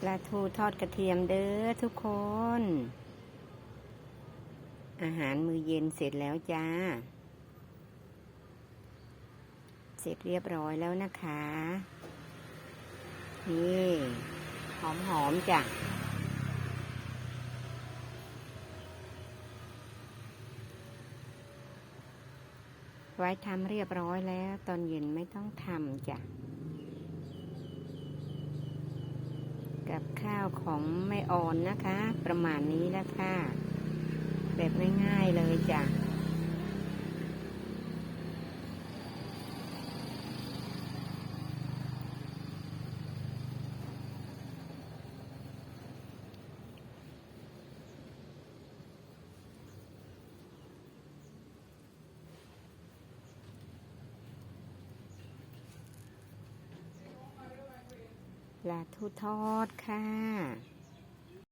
ปลาทูทอดกระเทียมเด้อทุกคน อาหารมื้อเย็นเสร็จแล้วจ้า เสร็จเรียบร้อยแล้วนะคะ นี่หอมหอมๆจ้ะไว้ทำเรียบร้อยแล้ว ตอนเย็นไม่ต้องทำจ้ะ กับข้าวของแม่ออนนะคะ ประมาณนี้แล้วค่ะ แบบง่ายๆเลยจ้ะ ปลาทูทอดค่ะ